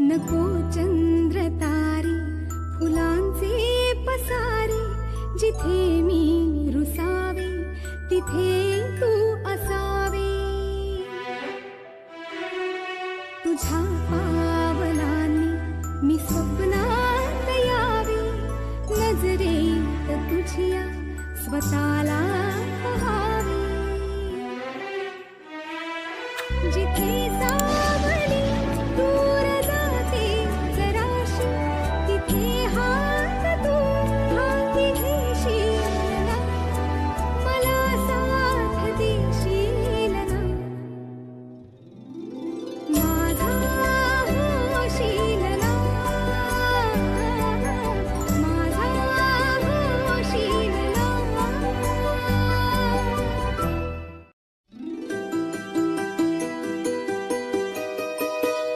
नको चंद्र तारे फुलांचे पसारे जिथे मी रुसावे तिथे तू असावे. तुझ्या पावलांनी मी स्वप्नात यावे नजरेत तुझिया स्वतःला